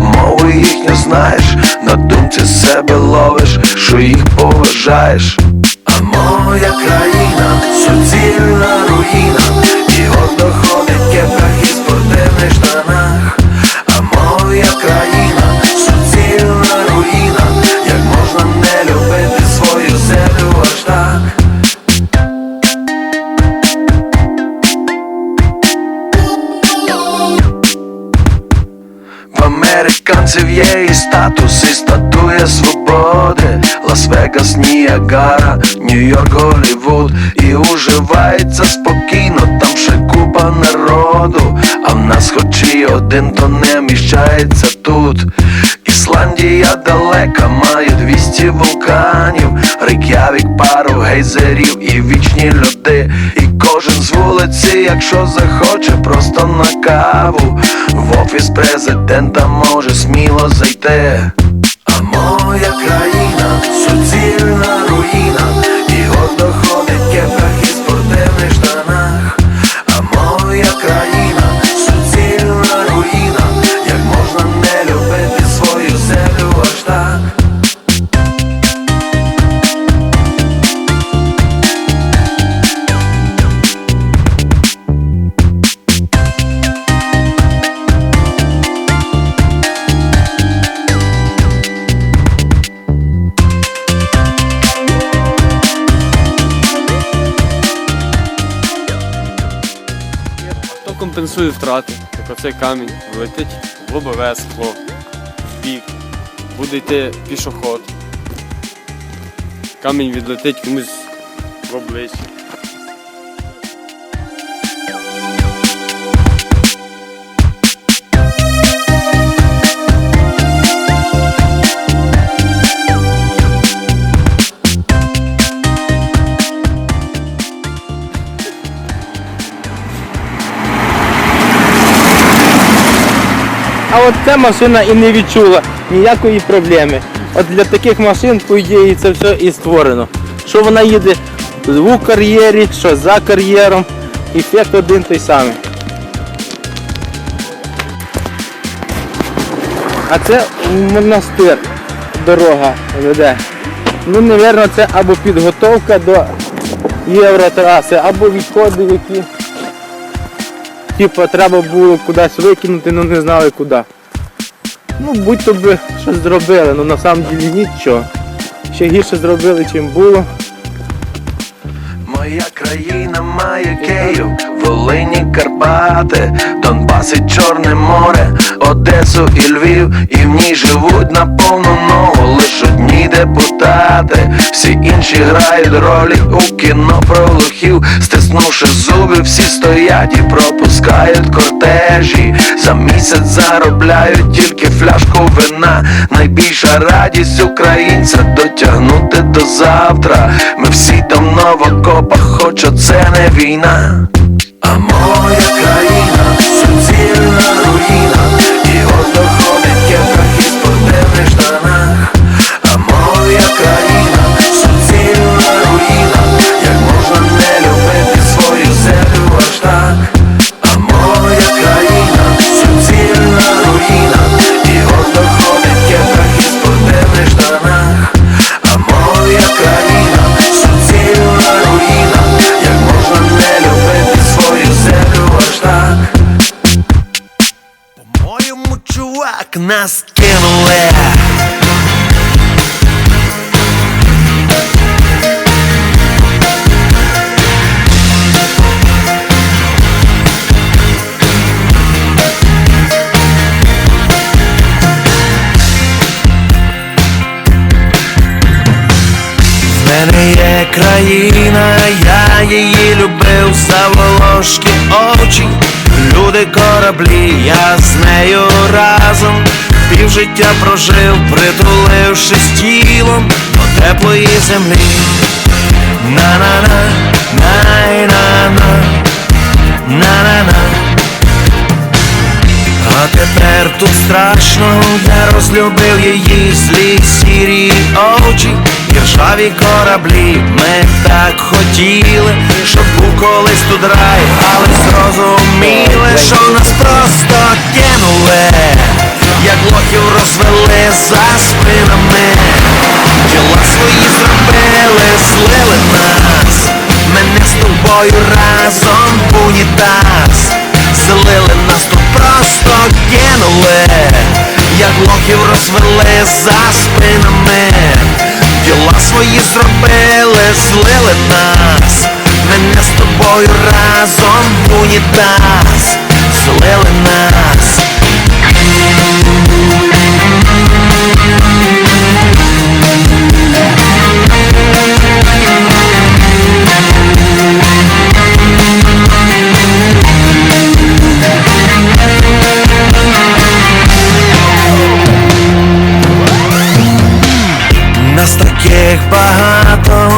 мову їхню знаєш, на думці себе ловиш, що їх поважаєш. А моя країна суцільна руїна, і гордо Лас-Вегас, Ніагара, Нью-Йорк, Голлівуд І уживається спокійно, там ще купа народу. А в нас хоч і один, то не міщається тут. Ісландія далека, має 200 вулканів. Рейк'явік, пару гейзерів і вічні льоди І кожен з вулиці, якщо захоче, просто на каву. В офіс президента може сміло зайти Компенсує втрати? Як оцей камінь влетить в лобове скло, в бік, буде йти пішоход. Камінь відлетить комусь в обличчя. А от ця машина і не відчула ніякої проблеми. От для таких машин, по ідеї, це все і створено. Що вона їде у кар'єрі, що за кар'єром, ефект один той самий. А це монастир дорога веде. Ну, мабуть, це або підготовка до євротраси, або відходи, які типу, треба було кудись викинути, але не знали куди. Ну, будь-то би щось зробили, але насправді нічого. Ще гірше зробили, чим було. Моя країна має Київ, Волині, Карпати, Донбас і Чорне море, Одесу і Львів, і в ній живуть на повну ногу лиш одні депутати. Всі інші грають ролі у кіно про лохів, стиснувши зуби, всі стоять і пропускають кортежі. За місяць заробляють тільки фляжку вина. Найбільша радість українця дотягнути до завтра. Ми всі давно в окопах, хоч оце не війна. Моя країна суцільна руїна, чувак, нас кинули. мене є країна, я її любив за волошки очі, люди кораблі, я з нею разом півжиття прожив, притулившись тілом до теплої землі. На-на-на, най-на-на, на-на-на. А тепер тут страшно, я розлюбив її злі сірі очі, і ржаві кораблі. Ми так хотіли, щоб був колись тут рай, але зрозуміли, що нас просто кинули, як лохів розвели за спинами, діла свої зробили, злили нас, мене з тобою разом в унітаз. Злили нас тут просто кинули, як лохів розвели за спинами, свої зробили, злили нас, мене з тобою разом в унітаз,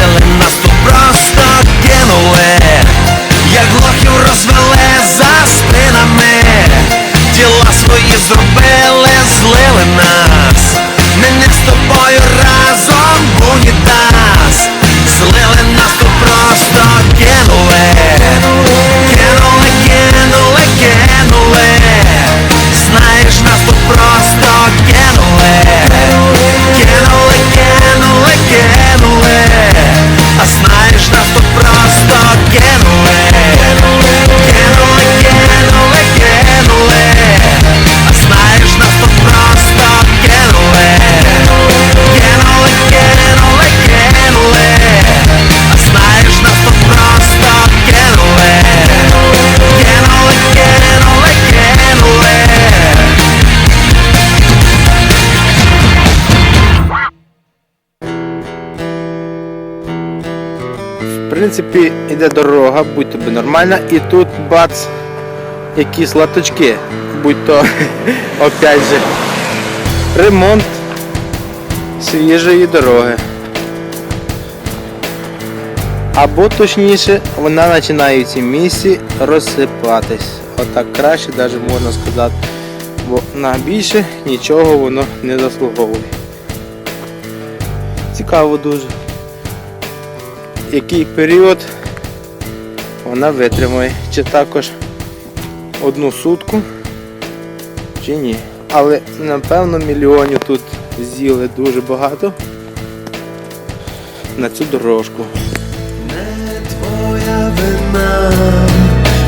злили нас тут просто кинули, як лохів розвели за спинами, діла свої зробили, принципі, іде дорога, будь тобі нормальна, і тут бац, якісь латочки, будь то опять же ремонт свіжої дороги. Або точніше, вона починає в цій місці розсипатись. Отак краще навіть можна сказати. Бо на більше нічого воно не заслуговує. Цікаво дуже який період вона витримує. Чи також одну сутку, чи ні. Але напевно мільйонів тут з'їли дуже багато на цю дорожку. Не твоя вина,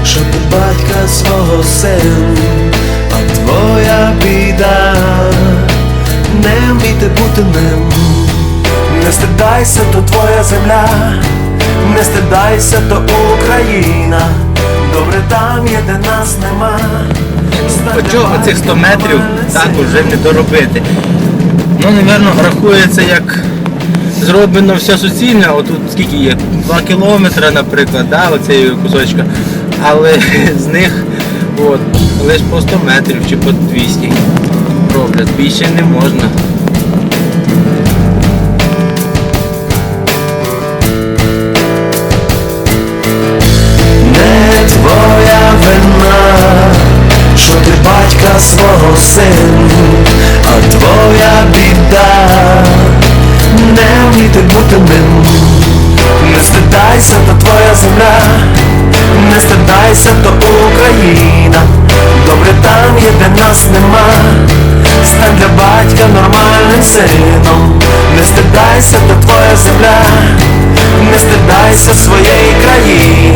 що ти батька свого син, а твоя біда, не вміти бути ним. Не стидайся, то твоя земля, не стидайся, то Україна. Добре там є, де нас нема. Очого цих 100 метрів так вже не доробити. Ну, напевно, рахується як зроблено все суцільне, отут скільки є? 2 кілометри, наприклад, да, оцеї кусочка. Але з них от, лише по 100 метрів чи по 200 роблять. Більше не можна. Батька свого син, а твоя біда, не вміти бути ним. Не стидайся, то твоя земля, не стидайся, то Україна. Добре там є, де нас нема. Стань для батька нормальним сином. Не стидайся, то твоя земля. не стидайся своєї країни,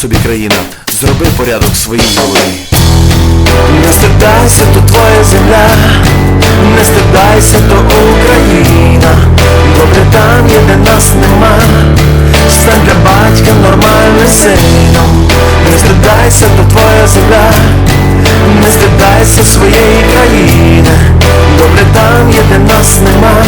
собі країна, зроби порядок своїй голові. Не стидайся, то твоя земля, не стидайся, то Україна, добре там є, де нас нема, стань для батька нормальним сином. Не стидайся, то твоя земля, не стидайся своєї країни, добре там є, де нас нема.